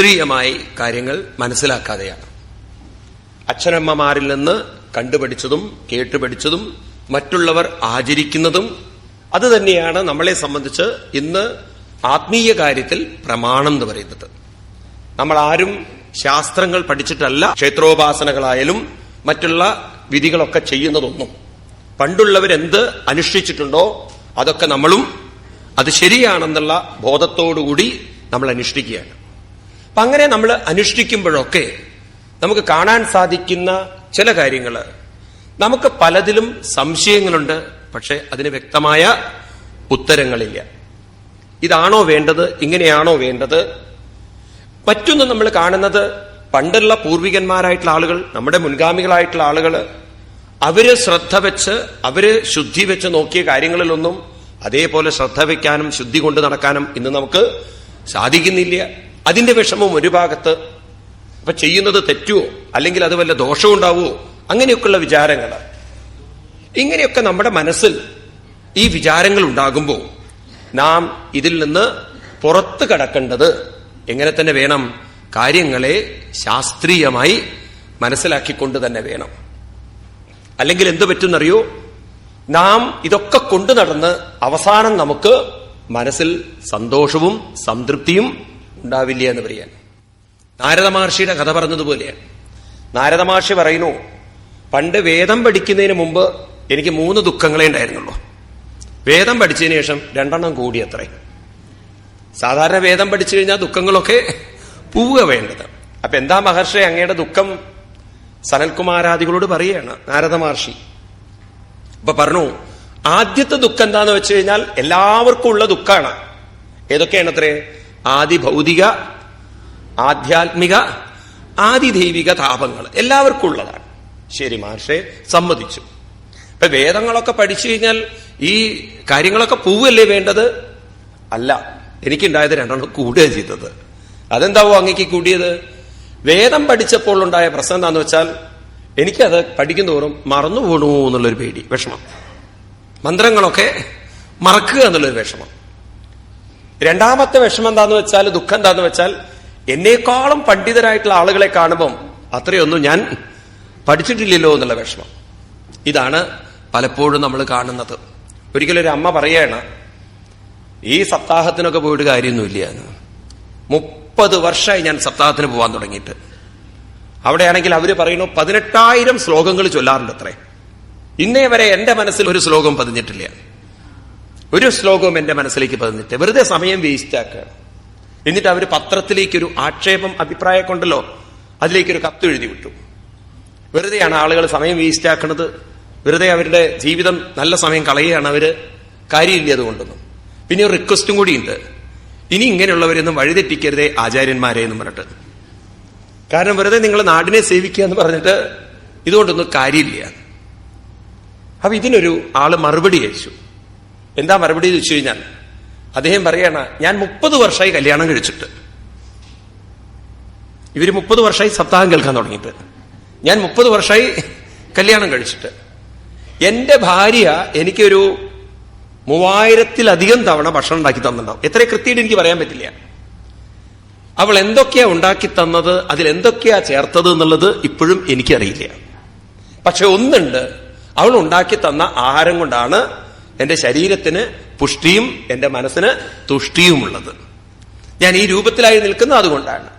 ശാസ്ത്രീയമായി കാര്യങ്ങൾ മനസ്സിലാക്കാതെയാണ്. അച്ഛനമ്മമാരിൽ നിന്ന് കണ്ടുപഠിച്ചതും കേട്ടുപഠിച്ചതും മറ്റുള്ളവർ ആചരിക്കുന്നതും അത് തന്നെയാണ് നമ്മളെ സംബന്ധിച്ച് ഇന്ന് ആത്മീയ കാര്യത്തിൽ പ്രമാണം എന്ന് പറയുന്നത്. നമ്മൾ ആരും ശാസ്ത്രങ്ങൾ പഠിച്ചിട്ടല്ല ക്ഷേത്രോപാസനകളായാലും മറ്റുള്ള വിധികളൊക്കെ ചെയ്യുന്നതൊന്നും. പണ്ടുള്ളവരെന്ത് അനുഷ്ഠിച്ചിട്ടുണ്ടോ അതൊക്കെ നമ്മളും അത് ശരിയാണെന്നുള്ള ബോധത്തോടുകൂടി നമ്മൾ അനുഷ്ഠിക്കുകയാണ്. അപ്പൊ അങ്ങനെ നമ്മൾ അനുഷ്ഠിക്കുമ്പോഴൊക്കെ നമുക്ക് കാണാൻ സാധിക്കുന്ന ചില കാര്യങ്ങൾ. നമുക്ക് പലതിലും സംശയങ്ങളുണ്ട് പക്ഷെ അതിന് വ്യക്തമായ ഉത്തരങ്ങളില്ല. ഇതാണോ വേണ്ടത്? ഇങ്ങനെയാണോ വേണ്ടത്? മറ്റൊന്ന് നമ്മൾ കാണുന്നത് പണ്ടുള്ള പൂർവികന്മാരായിട്ടുള്ള ആളുകൾ നമ്മുടെ മുൻഗാമികളായിട്ടുള്ള ആളുകൾ അവർ ശ്രദ്ധ വെച്ച് അവർ ശുദ്ധി വെച്ച് നോക്കിയ കാര്യങ്ങളിലൊന്നും അതേപോലെ ശ്രദ്ധ വയ്ക്കാനും ശുദ്ധി കൊണ്ട് നടക്കാനും ഇന്ന് നമുക്ക് സാധിക്കുന്നില്ല. അതിന്റെ വിഷമം ഒരു ഭാഗത്ത് അപ്പൊ ചെയ്യുന്നത് തെറ്റുവോ? അല്ലെങ്കിൽ അത് വല്ല ദോഷവും ഉണ്ടാവുമോ അങ്ങനെയൊക്കെയുള്ള വിചാരങ്ങൾ ഇങ്ങനെയൊക്കെ നമ്മുടെ മനസ്സിൽ ഈ വിചാരങ്ങൾ ഉണ്ടാകുമ്പോൾ നാം ഇതിൽ നിന്ന് പുറത്തു കടക്കേണ്ടത് എങ്ങനെ തന്നെ വേണം? കാര്യങ്ങളെ ശാസ്ത്രീയമായി മനസ്സിലാക്കിക്കൊണ്ട് തന്നെ വേണം. അല്ലെങ്കിൽ എന്ത് പറ്റുന്നറിയോ? നാം ഇതൊക്കെ കൊണ്ടു നടന്ന് അവസാനം നമുക്ക് മനസ്സിൽ സന്തോഷവും സംതൃപ്തിയും ഉണ്ടാവില്ല എന്ന് പറയാൻ. നാരദ മഹർഷിയുടെ കഥ പറഞ്ഞതുപോലെയാണ് നാരദ മഹർഷി പറയുന്നു പണ്ട് വേദം പഠിക്കുന്നതിന് മുമ്പ് എനിക്ക് മൂന്ന് ദുഃഖങ്ങളെ ഉണ്ടായിരുന്നുള്ളൂ. വേദം പഠിച്ചതിന് ശേഷം രണ്ടെണ്ണം കൂടി അത്രേ സാധാരണ വേദം പഠിച്ചു കഴിഞ്ഞാൽ ദുഃഖങ്ങളൊക്കെ പോവുക വേണ്ടത്. അപ്പൊ എന്താ മഹർഷി അങ്ങയുടെ ദുഃഖം? സനൽകുമാരാദികളോട് പറയുകയാണ് നാരദ മഹർഷി. അപ്പൊ പറഞ്ഞു ആദ്യത്തെ ദുഃഖം എന്താന്ന് വെച്ച് കഴിഞ്ഞാൽ എല്ലാവർക്കും ഉള്ള ദുഃഖമാണ് ഏതൊക്കെയാണ് അത്രേ ആദി ഭൗതിക ആധ്യാത്മിക ആദിദൈവിക താപങ്ങൾ എല്ലാവർക്കും ഉള്ളതാണ് ശരി മഹർഷെ സമ്മതിച്ചു. ഇപ്പൊ വേദങ്ങളൊക്കെ പഠിച്ചു കഴിഞ്ഞാൽ ഈ കാര്യങ്ങളൊക്കെ പോവല്ലേ വേണ്ടത്? അല്ല എനിക്കുണ്ടായത് രണ്ടെണ്ണം കൂടുക ചെയ്തത്. അതെന്താവോ അങ്ങേക്ക് കൂടിയത്? വേദം പഠിച്ചപ്പോൾ ഉണ്ടായ പ്രശ്നം എന്താന്ന് വെച്ചാൽ എനിക്കത് പഠിക്കും തോറും മറന്നു പോണു എന്നുള്ളൊരു പേടി വിഷമം. മന്ത്രങ്ങളൊക്കെ മറക്കുക എന്നുള്ളൊരു വിഷമം. രണ്ടാമത്തെ വിഷമം എന്താന്ന് വെച്ചാൽ ദുഃഖം എന്താന്ന് വെച്ചാൽ എന്നേക്കാളും പണ്ഡിതരായിട്ടുള്ള ആളുകളെ കാണുമ്പം അത്രയൊന്നും ഞാൻ പഠിച്ചിട്ടില്ലല്ലോ എന്നുള്ള വിഷമം. ഇതാണ് പലപ്പോഴും നമ്മൾ കാണുന്നത്. ഒരിക്കലും ഒരു അമ്മ പറയാണ് ഈ സപ്താഹത്തിനൊക്കെ പോയിട്ട് കാര്യമൊന്നുമില്ല എന്ന്. മുപ്പത് വർഷമായി ഞാൻ സപ്താഹത്തിന് പോവാൻ തുടങ്ങിയിട്ട്. അവിടെയാണെങ്കിൽ അവർ പറയുന്നു പതിനെട്ടായിരം ശ്ലോകങ്ങൾ ചൊല്ലാറുണ്ട് അത്രേ. ഇന്നേ വരെ എന്റെ മനസ്സിൽ ഒരു ശ്ലോകം പതിഞ്ഞിട്ടില്ല. ഒരു ശ്ലോകവും എന്റെ മനസ്സിലേക്ക് പതിഞ്ഞിട്ട് വെറുതെ സമയം വേസ്റ്റ് ആക്കുകയാണ് എന്നിട്ട് അവർ പത്രത്തിലേക്കൊരു ആക്ഷേപം അഭിപ്രായം കൊണ്ടല്ലോ അതിലേക്കൊരു കത്ത് എഴുതി വിട്ടു. വെറുതെയാണ് ആളുകൾ സമയം വേസ്റ്റ് ആക്കുന്നത് വെറുതെ അവരുടെ ജീവിതം നല്ല സമയം കളയുകയാണ് അവർ. കാര്യമില്ല അതുകൊണ്ടൊന്നും. പിന്നെ ഒരു റിക്വസ്റ്റും കൂടിയുണ്ട്. ഇനി ഇങ്ങനെയുള്ളവരൊന്നും വഴിതെറ്റിക്കരുതേ ആചാര്യന്മാരെ എന്ന് പറഞ്ഞിട്ട്. കാരണം വെറുതെ നിങ്ങൾ നാടിനെ സേവിക്കുക എന്ന് പറഞ്ഞിട്ട് ഇതുകൊണ്ടൊന്നും കാര്യമില്ല. അപ്പൊ ഇതിനൊരു ആൾ മറുപടി അയച്ചു. എന്താ മറുപടി വെച്ച് കഴിഞ്ഞാൽ അദ്ദേഹം പറയണ ഞാൻ മുപ്പത് വർഷമായി കല്യാണം കഴിച്ചിട്ട്. ഇവർ മുപ്പത് വർഷമായി സപ്താഹം കേൾക്കാൻ തുടങ്ങിയിട്ട്. ഞാൻ മുപ്പത് വർഷമായി കല്യാണം കഴിച്ചിട്ട്. എന്റെ ഭാര്യ എനിക്കൊരു മൂവായിരത്തിലധികം തവണ ഭക്ഷണം ഉണ്ടാക്കി തന്നിട്ടുണ്ടാവും. എത്ര കൃത്യമായിട്ട് എനിക്ക് പറയാൻ പറ്റില്ല. അവൾ എന്തൊക്കെയാ ഉണ്ടാക്കി തന്നത് അതിൽ എന്തൊക്കെയാ ചേർത്തത് എന്നുള്ളത് ഇപ്പോഴും എനിക്കറിയില്ല. പക്ഷെ ഒന്നുണ്ട് അവൾ ഉണ്ടാക്കി തന്ന ആഹാരം കൊണ്ടാണ് എന്റെ ശരീരത്തിന് പുഷ്ടിയും എന്റെ മനസ്സിന് തുഷ്ടിയുമുള്ളത്. ഞാൻ ഈ രൂപത്തിലായി നിൽക്കുന്നത് അതുകൊണ്ടാണ്.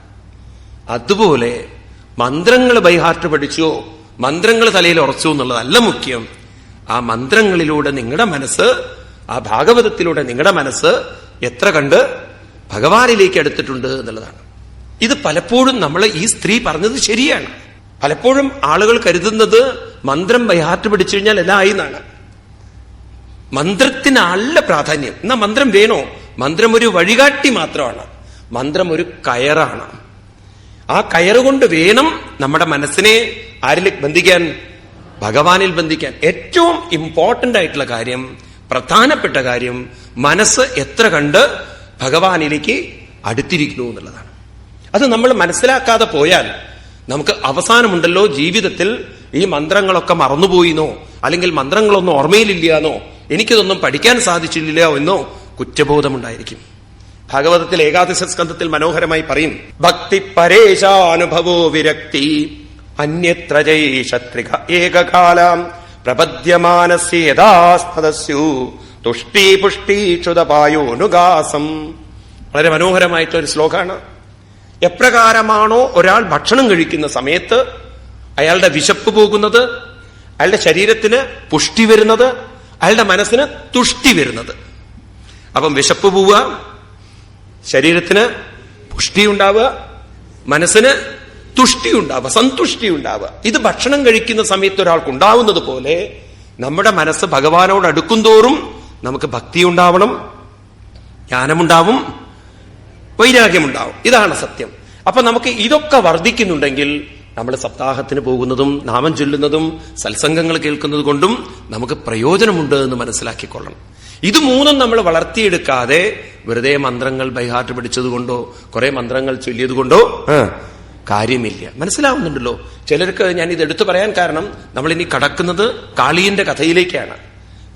അതുപോലെ മന്ത്രങ്ങൾ ബൈഹാർട്ട് പഠിച്ചോ മന്ത്രങ്ങൾ തലയിൽ ഉറച്ചു എന്നുള്ളതല്ല മുഖ്യം. ആ മന്ത്രങ്ങളിലൂടെ നിങ്ങളുടെ മനസ്സ് ആ ഭാഗവതത്തിലൂടെ നിങ്ങളുടെ മനസ്സ് എത്ര കണ്ട് ഭഗവാനിലേക്ക് എടുത്തിട്ടുണ്ട് എന്നുള്ളതാണ്. ഇത് പലപ്പോഴും നമ്മൾ ഈ സ്ത്രീ പറഞ്ഞത് ശരിയാണ്. പലപ്പോഴും ആളുകൾ കരുതുന്നത് മന്ത്രം ബൈഹാർട്ട് പഠിച്ചു കഴിഞ്ഞാൽ എല്ലാം ആയി എന്നാണ്. മന്ത്രത്തിനല്ല പ്രാധാന്യം. എന്നാ മന്ത്രം വേണോ? മന്ത്രം ഒരു വഴികാട്ടി മാത്രമാണ്. മന്ത്രം ഒരു കയറാണ്. ആ കയറുകൊണ്ട് വേണം നമ്മുടെ മനസ്സിനെ ആരിൽ ബന്ധിക്കാൻ? ഭഗവാനിൽ ബന്ധിക്കാൻ. ഏറ്റവും ഇമ്പോർട്ടന്റ് ആയിട്ടുള്ള കാര്യം പ്രധാനപ്പെട്ട കാര്യം മനസ്സ് എത്ര കണ്ട് ഭഗവാനിലേക്ക് അടുത്തിരിക്കുന്നു എന്നുള്ളതാണ്. അത് നമ്മൾ മനസ്സിലാക്കാതെ പോയാൽ നമുക്ക് അവസാനമുണ്ടല്ലോ ജീവിതത്തിൽ ഈ മന്ത്രങ്ങളൊക്കെ മറന്നുപോയിന്നോ? അല്ലെങ്കിൽ മന്ത്രങ്ങളൊന്നും ഓർമ്മയിലില്ലാന്നോ എനിക്കിതൊന്നും പഠിക്കാൻ സാധിച്ചില്ല എന്നോ കുറ്റബോധമുണ്ടായിരിക്കും. ഭാഗവതത്തിൽ ഏകാദശ സ്കന്ധത്തിൽ മനോഹരമായി പറയും ഭക്തി പരേശാനുഭവോ വിരക്തി അന്യത്ര ജൈഷത്രിക ഏകകാലാം പ്രപദ്യമാനസ്യേതാസ്തസ്യു തുഷ്ടി പുഷ്ടി ക്ഷുതപായോനുഗാസം വളരെ മനോഹരമായിട്ടുള്ള ഒരു ശ്ലോകമാണ് എപ്രകാരമാണോ ഒരാൾ ഭക്ഷണം കഴിക്കുന്ന സമയത്ത് അയാളുടെ വിശപ്പ് പോകുന്നത് അയാളുടെ ശരീരത്തിന് പുഷ്ടി വരുന്നത് അയാളുടെ മനസ്സിന് തുഷ്ടി വരുന്നത്. അപ്പം വിശപ്പ് പോവുക ശരീരത്തിന് പുഷ്ടി ഉണ്ടാവുക മനസ്സിന് തുഷ്ടി ഉണ്ടാവുക സന്തുഷ്ടി ഉണ്ടാവുക. ഇത് ഭക്ഷണം കഴിക്കുന്ന സമയത്ത് ഒരാൾക്ക് ഉണ്ടാവുന്നത് പോലെ നമ്മുടെ മനസ്സ് ഭഗവാനോട് അടുക്കുന്തോറും നമുക്ക് ഭക്തി ഉണ്ടാവണം ജ്ഞാനമുണ്ടാവും വൈരാഗ്യമുണ്ടാവും. ഇതാണ് സത്യം. അപ്പൊ നമുക്ക് ഇതൊക്കെ വർദ്ധിക്കുന്നുണ്ടെങ്കിൽ നമ്മൾ സപ്താഹത്തിന് പോകുന്നതും നാമം ചൊല്ലുന്നതും സത്സംഗങ്ങൾ കേൾക്കുന്നത് കൊണ്ടും നമുക്ക് പ്രയോജനമുണ്ട് എന്ന് മനസ്സിലാക്കിക്കൊള്ളണം. ഇത് മൂന്നും നമ്മൾ വളർത്തിയെടുക്കാതെ വെറുതെ മന്ത്രങ്ങൾ ബൈഹാർട്ട് പിടിച്ചതുകൊണ്ടോ കുറെ മന്ത്രങ്ങൾ ചൊല്ലിയത് കൊണ്ടോ കാര്യമില്ല. മനസ്സിലാവുന്നുണ്ടല്ലോ? ചിലർക്ക് ഞാൻ ഇത് എടുത്തു പറയാൻ കാരണം നമ്മൾ ഇനി കടക്കുന്നത് കാളിയന്റെ കഥയിലേക്കാണ്.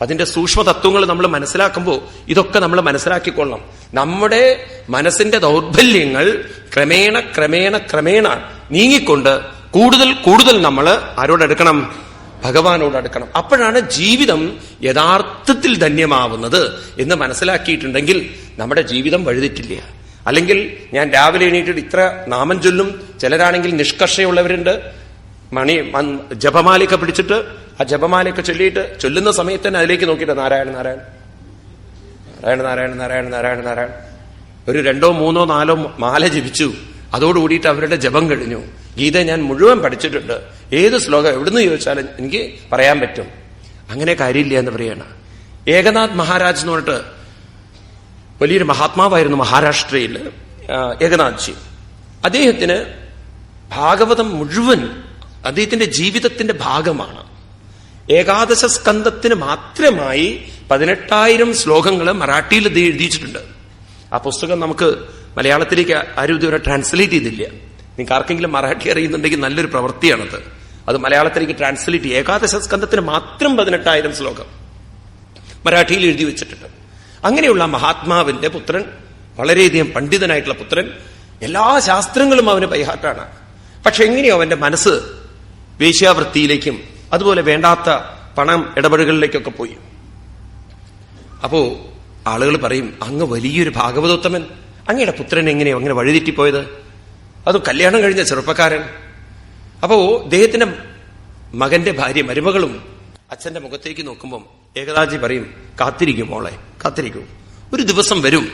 അതിന്റെ സൂക്ഷ്മ തത്വങ്ങൾ നമ്മൾ മനസ്സിലാക്കുമ്പോൾ ഇതൊക്കെ നമ്മൾ മനസ്സിലാക്കിക്കൊള്ളണം. നമ്മുടെ മനസ്സിന്റെ ദൗർബല്യങ്ങൾ ക്രമേണ ക്രമേണ ക്രമേണ നീങ്ങിക്കൊണ്ട് കൂടുതൽ കൂടുതൽ നമ്മൾ ആരോടെടുക്കണം? ഭഗവാനോട് അടുക്കണം അപ്പോഴാണ് ജീവിതം യഥാർത്ഥത്തിൽ ധന്യമാവുന്നത് എന്ന് മനസ്സിലാക്കിയിട്ടുണ്ടെങ്കിൽ നമ്മുടെ ജീവിതം വഴുതിട്ടില്ല അല്ലെങ്കിൽ ഞാൻ രാവിലെ എണീറ്റിട്ട് ഇത്ര നാമം ചൊല്ലും ചിലരാണെങ്കിൽ നിഷ്കർഷയുള്ളവരുണ്ട്. മണി ജപമാലയൊക്കെ പിടിച്ചിട്ട് ആ ജപമാലയൊക്കെ ചൊല്ലിയിട്ട് ചൊല്ലുന്ന സമയത്ത് തന്നെ അതിലേക്ക് നോക്കിയിട്ട് നാരായണ നാരായണ നാരായണ നാരായണ നാരായണ നാരായണ നാരായണ ഒരു രണ്ടോ മൂന്നോ നാലോ മാല ജപിച്ചു. അതോടുകൂടിയിട്ട് അവരുടെ ജപം കഴിഞ്ഞു. ഗീത ഞാൻ മുഴുവൻ പഠിച്ചിട്ടുണ്ട്. ഏത് ശ്ലോകം എവിടുന്ന് ചോദിച്ചാലും എനിക്ക് പറയാൻ പറ്റും. അങ്ങനെ കാര്യമില്ല എന്ന് പറയാണ്. ഏകനാഥ് മഹാരാജ് എന്ന് പറഞ്ഞിട്ട് വലിയൊരു മഹാത്മാവായിരുന്നു മഹാരാഷ്ട്രയിൽ ഏകനാഥ്ജി. അദ്ദേഹത്തിന് ഭാഗവതം മുഴുവൻ അദ്ദേഹത്തിന്റെ ജീവിതത്തിന്റെ ഭാഗമാണ്. ഏകാദശ സ്കന്ധത്തിന് മാത്രമായി പതിനെട്ടായിരം ശ്ലോകങ്ങൾ മറാഠിയിൽ എഴുതിയിട്ടുണ്ട്. ആ പുസ്തകം നമുക്ക് മലയാളത്തിലേക്ക് ആരും ഇതുവരെ ട്രാൻസ്ലേറ്റ് ചെയ്തില്ല. നിങ്ങൾക്ക് ആർക്കെങ്കിലും മറാഠി അറിയുന്നുണ്ടെങ്കിൽ നല്ലൊരു പ്രവൃത്തിയാണത്. അത് മലയാളത്തിലേക്ക് ട്രാൻസ്ലേറ്റ് ഏകാദശ സ്കന്ധത്തിന് മാത്രം പതിനെട്ടായിരം ശ്ലോകം മറാഠിയിൽ എഴുതി വെച്ചിട്ടുണ്ട്. അങ്ങനെയുള്ള മഹാത്മാവിന്റെ പുത്രൻ വളരെയധികം പണ്ഡിതനായിട്ടുള്ള പുത്രൻ എല്ലാ ശാസ്ത്രങ്ങളും അവന് പരിഹാട്ടാണ് പക്ഷെ എങ്ങനെയോ അവന്റെ മനസ്സ് വേശ്യാവൃത്തിയിലേക്കും അതുപോലെ വേണ്ടാത്ത പണം ഇടപെടലുകളിലേക്കൊക്കെ പോയി. അപ്പോ ആളുകൾ പറയും അങ്ങ് വലിയൊരു ഭാഗവതോത്തമൻ. അങ്ങയുടെ പുത്രൻ എങ്ങനെയോ അങ്ങനെ വഴിതെറ്റിപ്പോയത്? അത് കല്യാണം കഴിഞ്ഞ ചെറുപ്പക്കാരൻ? അപ്പോ അദ്ദേഹത്തിന്റെ മകന്റെ ഭാര്യ മരുമകളും അച്ഛന്റെ മുഖത്തേക്ക് നോക്കുമ്പം ഏകദാജി പറയും കാത്തിരിക്കും മോളെ കാത്തിരിക്കും. ഒരു ദിവസം വരും.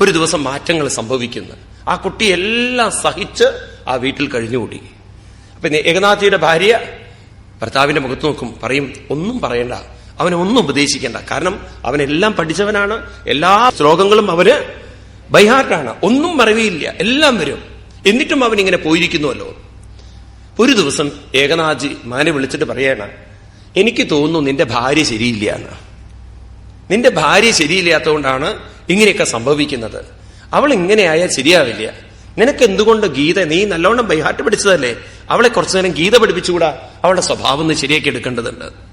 ഒരു ദിവസം മാറ്റങ്ങൾ സംഭവിക്കുന്നു. ആ കുട്ടി എല്ലാം സഹിച്ച് ആ വീട്ടിൽ കഴിഞ്ഞുകൂടി. അപ്പൊ ഏകനാഥിയുടെ ഭാര്യ ഭർത്താവിന്റെ മുഖത്ത് നോക്കും പറയും ഒന്നും പറയണ്ട. അവനെ ഒന്നും ഉപദേശിക്കേണ്ട. കാരണം അവനെല്ലാം പഠിച്ചവനാണ്. എല്ലാ ശ്ലോകങ്ങളും അവന് ബൈഹാർട്ടാണ് ഒന്നും മറവിയില്ല. എല്ലാം വരും. എന്നിട്ടും അവൻ ഇങ്ങനെ പോയിരിക്കുന്നുവല്ലോ. ഒരു ദിവസം ഏകനാഥ്ജി മാനെ വിളിച്ചിട്ട് പറയണ എനിക്ക് തോന്നുന്നു നിന്റെ ഭാര്യ ശരിയില്ല എന്ന്. നിന്റെ ഭാര്യ ശരിയില്ലാത്തതുകൊണ്ടാണ് ഇങ്ങനെയൊക്കെ സംഭവിക്കുന്നത്. അവൾ ഇങ്ങനെയായാൽ ശരിയാവില്ല. നിനക്ക് എന്തുകൊണ്ട് ഗീത നീ നല്ലോണം ബൈഹാർട്ട് പഠിച്ചതല്ലേ? അവളെ കുറച്ചു നേരം ഗീത പഠിപ്പിച്ചുകൂടാ? അവളുടെ സ്വഭാവം ശരിയാക്കി എടുക്കേണ്ടതുണ്ട്.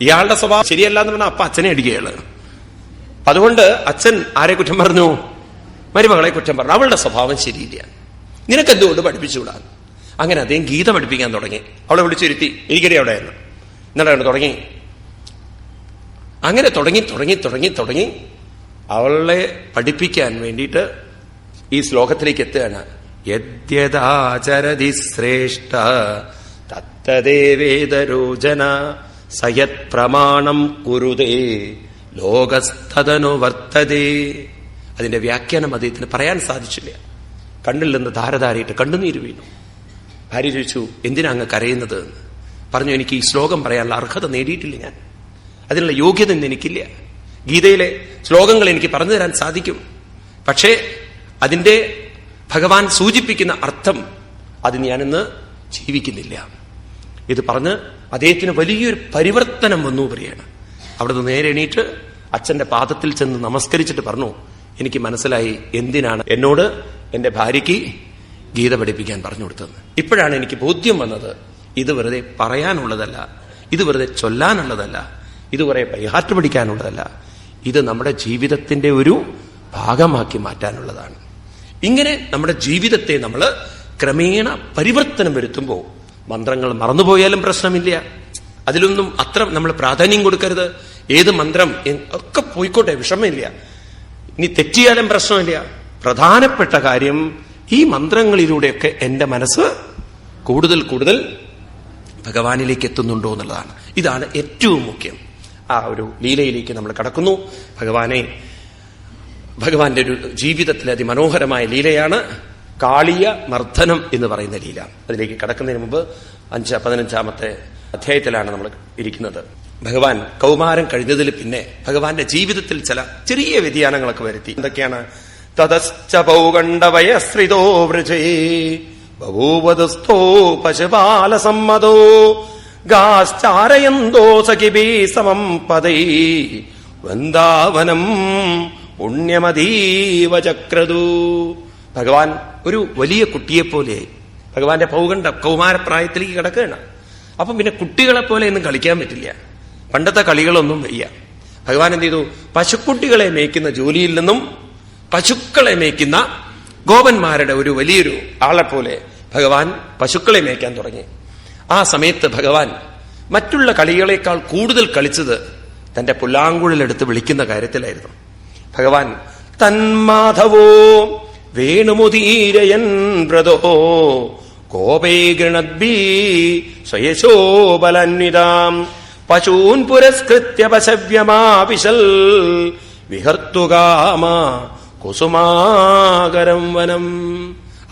ഇയാളുടെ സ്വഭാവം ശരിയല്ല എന്ന് പറഞ്ഞാൽ അപ്പ അച്ഛനെ അടിക്കുകയാണ് അതുകൊണ്ട് അച്ഛൻ ആരെ കുറ്റം പറഞ്ഞു? മരുമകളെ കുറ്റം പറഞ്ഞു. അവളുടെ സ്വഭാവം ശരിയില്ല. നിനക്ക് എന്തുകൊണ്ട് പഠിപ്പിച്ചുകൂടാ? അങ്ങനെ അദ്ദേഹം ഗീത പഠിപ്പിക്കാൻ തുടങ്ങി. അവളെ വിളിച്ചിരുത്തി എനിക്കറിയാം അവിടെ എന്ന് എന്നിട്ടാണ് തുടങ്ങി. അങ്ങനെ തുടങ്ങി തുടങ്ങി തുടങ്ങി തുടങ്ങി. അവളെ പഠിപ്പിക്കാൻ വേണ്ടിയിട്ട് ഈ ശ്ലോകത്തിലേക്ക് എത്തുകയാണ്. യദ്യതാചരതി ശ്രേഷ്ഠ തത്തദേവേദരോചന സയത് പ്രമാണം കുരുതേ. ലോകസ്ഥതനു വർത്തതേ. അതിന്റെ വ്യാഖ്യാനം അദ്ദേഹത്തിന് പറയാൻ സാധിച്ചില്ല. കണ്ണിൽ നിന്ന് ധാരധാരയിട്ട് കണ്ണുനീര് വീണു. ഭാര്യ ചോദിച്ചു എന്തിനാ അങ്ങ് കരയുന്നത്? പറഞ്ഞു എനിക്ക് ഈ ശ്ലോകം പറയാനുള്ള അർഹത നേടിയിട്ടില്ല ഞാൻ. അതിനുള്ള യോഗ്യത ഇന്ന് എനിക്കില്ല. ഗീതയിലെ ശ്ലോകങ്ങൾ എനിക്ക് പറഞ്ഞു തരാൻ സാധിക്കും. പക്ഷേ അതിന്റെ ഭഗവാൻ സൂചിപ്പിക്കുന്ന അർത്ഥം അത് ഞാനിന്ന് ജീവിക്കുന്നില്ല. ഇത് പറഞ്ഞ് അദ്ദേഹത്തിന് വലിയൊരു പരിവർത്തനം വന്നു പറയാണ്. അവിടുന്ന് നേരെ എണീറ്റ് അച്ഛന്റെ പാദത്തിൽ ചെന്ന് നമസ്കരിച്ചിട്ട് പറഞ്ഞു എനിക്ക് മനസ്സിലായി എന്തിനാണ് എന്നോട് എന്റെ ഭാര്യയ്ക്ക് ഗീത പഠിപ്പിക്കാൻ പറഞ്ഞു കൊടുത്തത് ഇപ്പോഴാണ് എനിക്ക് ബോധ്യം വന്നത് ഇത് വെറുതെ പറയാനുള്ളതല്ല ഇത് വെറുതെ ചൊല്ലാനുള്ളതല്ല ഇത് കുറെ പരിഹാറ്റ് പഠിക്കാനുള്ളതല്ല ഇത് നമ്മുടെ ജീവിതത്തിന്റെ ഒരു ഭാഗമാക്കി മാറ്റാനുള്ളതാണ്. ഇങ്ങനെ നമ്മുടെ ജീവിതത്തെ നമ്മൾ ക്രമേണ പരിവർത്തനം വരുത്തുമ്പോൾ മന്ത്രങ്ങൾ മറന്നുപോയാലും പ്രശ്നമില്ല. അതിലൊന്നും അത്ര നമ്മൾ പ്രാധാന്യം കൊടുക്കരുത്. ഏത് മന്ത്രം ഒക്കെ പോയിക്കോട്ടെ വിഷമമില്ല. ഇനി തെറ്റിയാലും പ്രശ്നമില്ല. പ്രധാനപ്പെട്ട കാര്യം ഈ മന്ത്രങ്ങളിലൂടെയൊക്കെ എന്റെ മനസ്സ് കൂടുതൽ കൂടുതൽ ഭഗവാനിലേക്ക് എത്തുന്നുണ്ടോ എന്നുള്ളതാണ്. ഇതാണ് ഏറ്റവും മുഖ്യം. ആ ഒരു ലീലയിലേക്ക് നമ്മൾ കടക്കുന്നു. ഭഗവാനെ ഭഗവാന്റെ ഒരു ജീവിതത്തിലെ അതിമനോഹരമായ ലീലയാണ് കാളിയ മർദ്ദനം എന്ന് പറയുന്ന ലീല. അതിലേക്ക് കടക്കുന്നതിന് മുമ്പ് അഞ്ച് പതിനഞ്ചാമത്തെ അധ്യായത്തിലാണ് നമ്മൾ ഇരിക്കുന്നത്. ഭഗവാൻ കൗമാരം കഴിഞ്ഞതിൽ പിന്നെ ഭഗവാന്റെ ജീവിതത്തിൽ ചില ചെറിയ വ്യതിയാനങ്ങളൊക്കെ വരുത്തി. എന്തൊക്കെയാണ്? തതശ്ച പൗകണ്ഡ വയസ്രിതോ വൃജേ ബഭൂവതസ്ഥോ പശുപാലസമ്മതോ ഗാശ്ചാരയന്തോ സഖിബീ സമം പദൈ വൃന്ദാവനം പുണ്യമതീവ ചക്രതു ഭഗവാൻ ഒരു വലിയ കുട്ടിയെപ്പോലെയായി ഭഗവാന്റെ പൗകണ്ട കൗമാരപ്രായത്തിലേക്ക് കിടക്കുകയാണ്. അപ്പം പിന്നെ കുട്ടികളെ പോലെ ഒന്നും കളിക്കാൻ പറ്റില്ല. പണ്ടത്തെ കളികളൊന്നും വയ്യ. ഭഗവാൻ എന്ത് ചെയ്തു? പശുക്കുട്ടികളെ മേയ്ക്കുന്ന ജോലിയിൽ നിന്നും പശുക്കളെ മേയ്ക്കുന്ന ഗോപന്മാരുടെ ഒരു വലിയൊരു ആളെ പോലെ ഭഗവാൻ പശുക്കളെ മേയ്ക്കാൻ തുടങ്ങി. ആ സമയത്ത് ഭഗവാൻ മറ്റുള്ള കളികളെക്കാൾ കൂടുതൽ കളിച്ചത് തന്റെ പുല്ലാങ്കുഴലെടുത്ത് വിളിക്കുന്ന കാര്യത്തിലായിരുന്നു. ഭഗവാൻ തന്മാധവോ വേണുമുദീരയൻ വ്രതോ. കോപൈ ഗണദ്ഭീ സ്വയശോബലന്വിതാം പശൂൻ പുരസ്കൃത്യ പശവ്യമാവിശൽ വിഹർത്തുകാമ കുസുമാകരം വനം.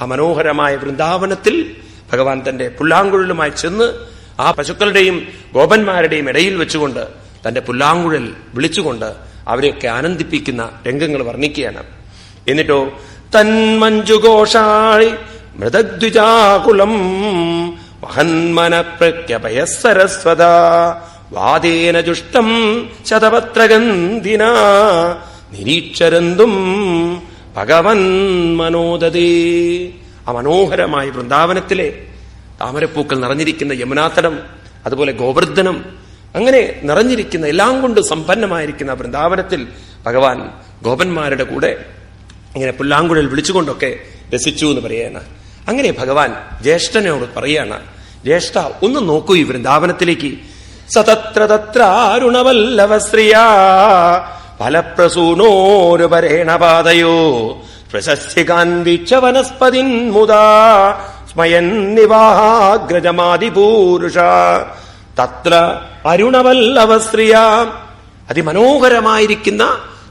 ആ മനോഹരമായ വൃന്ദാവനത്തിൽ ഭഗവാൻ തന്റെ പുല്ലാങ്കുഴലുമായി ചെന്ന് ആ പശുക്കളുടെയും ഗോപന്മാരുടെയും ഇടയിൽ വെച്ചുകൊണ്ട് തന്റെ പുല്ലാങ്കുഴൽ വിളിച്ചുകൊണ്ട് അവരെയൊക്കെ ആനന്ദിപ്പിക്കുന്ന രംഗങ്ങൾ വർണിക്കുകയാണ്. എന്നിട്ടോ തന്മഞ്ജുഘോഷാളി മൃതദ്വിജാകുലം വഹന്മന പ്രഖ്യപയ സരസ്വത വാദേന ജുഷ്ടം ശതപത്രഗന്ധിന നിരീക്ഷരന്തും ഭഗവൻ മനോദതേ. ആ മനോഹരമായ വൃന്ദാവനത്തിലെ താമരപ്പൂക്കൾ നിറഞ്ഞിരിക്കുന്ന യമുനാതടം അതുപോലെ ഗോവർദ്ധനം അങ്ങനെ നിറഞ്ഞിരിക്കുന്ന എല്ലാം കൊണ്ട് സമ്പന്നമായിരിക്കുന്ന വൃന്ദാവനത്തിൽ ഭഗവാൻ ഗോപന്മാരുടെ കൂടെ ഇങ്ങനെ പുല്ലാങ്കുഴൽ വിളിച്ചുകൊണ്ടൊക്കെ രസിച്ചു എന്ന് പറയാണ് അങ്ങനെ ഭഗവാൻ ജ്യേഷ്ഠനോട് പറയാണ് ജ്യേഷ്ഠ ഒന്ന് നോക്കൂ ഈ വൃന്ദാവനത്തിലേക്ക്. സതത്ര തത്രാരുണവല്ലവ ശ്രിയാ ഫലപ്രസൂനോരുപരേണ പാതയോ പ്രശസ്തികാന്തിച്ച വനസ്പതിൻ മുതാ സ്മയൻ നിവാഹാഗ്രജമാതിപൂരുഷ. തത്ര അരുണവല്ലവശ്രിയാ അതിമനോഹരമായിരിക്കുന്ന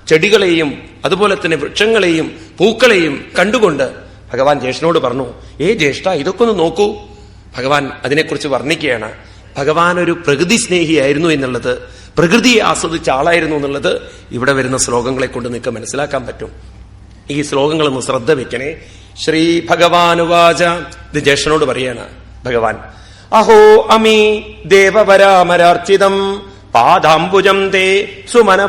ചെടികളെയും അതുപോലെ തന്നെ വൃക്ഷങ്ങളെയും പൂക്കളെയും കണ്ടുകൊണ്ട് ഭഗവാൻ ജ്യേഷ്ഠനോട് പറഞ്ഞു ഏ ജ്യേഷ്ഠ ഇതൊക്കെ ഒന്ന് നോക്കൂ. ഭഗവാൻ അതിനെക്കുറിച്ച് വർണിക്കുകയാണ്. ഭഗവാൻ ഒരു പ്രകൃതി സ്നേഹിയായിരുന്നു എന്നുള്ളത് പ്രകൃതിയെ ആസ്വദിച്ച ആളായിരുന്നു എന്നുള്ളത് ഇവിടെ വരുന്ന ശ്ലോകങ്ങളെ കൊണ്ട് നിങ്ങൾക്ക് മനസ്സിലാക്കാൻ പറ്റും. ഈ ശ്ലോകങ്ങളൊന്ന് ശ്രദ്ധ വെക്കണേ. ശ്രീ ഭഗവാനുവാച ഇത് ജ്യേഷ്ഠനോട് പറയാണ് ഭഗവാൻ. അഹോ അമി ദേവപരാമരാർച്ചിതം പാദാംബുജം തേ സുമന